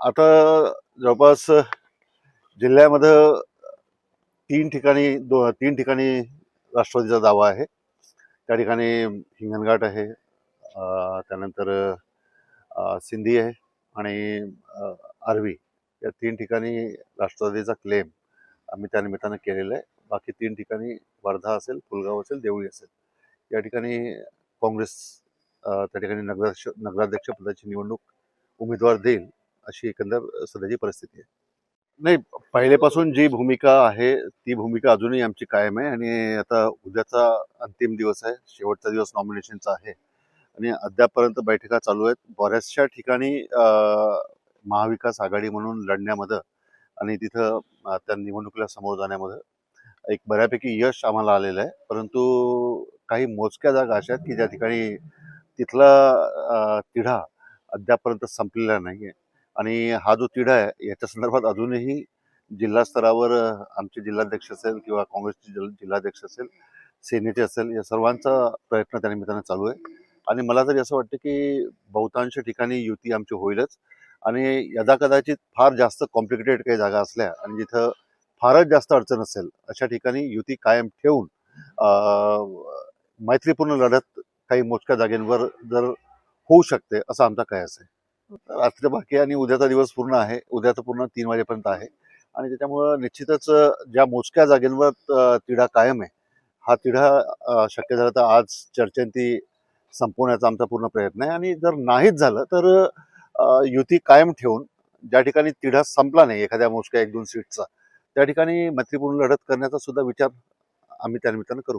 आता जवळपास जिल्ह्यामध्ये तीन ठिकाणी दो तीन ठिकाणी राष्ट्रवादीचा दावा आहे. त्या ठिकाणी हिंगणघाट आहे त्यानंतर सिंधी आहे आणि अं, आर्वी या तीन ठिकाणी राष्ट्रवादीचा क्लेम आम्ही त्यानिमित्तानं केलेला आहे. बाकी तीन ठिकाणी वर्धा असेल फुलगाव असेल देवळी असेल. या ठिकाणी काँग्रेस त्या ठिकाणी नगराध्यक्ष नगराध्यक्षपदाची निवडणूक उमेदवार देईल अशी एकंदर सध्याची परिस्थिती आहे. नाही पहिलेपासून जी भूमिका आहे ती भूमिका अजूनही आमची कायम आहे आणि आता उद्याचा अंतिम दिवस आहे. शेवटचा दिवस नॉमिनेशनचा आहे. आणि अद्यापपर्यंत बैठका चालू आहेत. बऱ्याचशा ठिकाणी महाविकास आघाडी म्हणून लढण्यामध्ये आणि तिथं त्या निवडणुकीला समोर जाण्यामध्ये एक बऱ्यापैकी यश आम्हाला आलेलं आहे. परंतु काही मोजक्या जागा अशा आहेत की ज्या ठिकाणी तिथला तिढा अद्यापपर्यंत संपलेला नाही आहे आणि हा जो तिढा आहे याच्या संदर्भात अजूनही जिल्हा स्तरावर आमचे जिल्हाध्यक्ष असेल किंवा काँग्रेसचे जिल्हाध्यक्ष असेल सेनेचे असेल या सर्वांचा प्रयत्न त्या निमित्तानं चालू आहे. आणि मला तरी असं वाटतं की बहुतांश ठिकाणी युती आमची होईलच. आणि यदा कदाचित फार जास्त कॉम्प्लिकेटेड काही जागा असल्या आणि जिथं फारच जास्त अडचण असेल अशा ठिकाणी युती कायम ठेवून मैत्रीपूर्ण लढत काही मोजक्या जागेंवर जर होऊ शकते असं आमचा कयास आहे. रात्र बाकी आहे आणि उद्याचा दिवस पूर्ण आहे. उद्याचा पूर्ण तीन वाजेपर्यंत आहे. आणि त्याच्यामुळं निश्चितच ज्या मोजक्या जागेंवर तिढा कायम आहे हा तिढा शक्य झाला तर आज चर्चेंती संपवण्याचा आमचा पूर्ण प्रयत्न आहे. आणि जर नाहीच झालं तर युती कायम ठेवून ज्या ठिकाणी तिढा संपला नाही एखाद्या मोजक्या एक दोन सीटचा त्या ठिकाणी मैत्रीपूर्ण लढत करण्याचा सुद्धा विचार आम्ही त्यानिमित्तानं करू.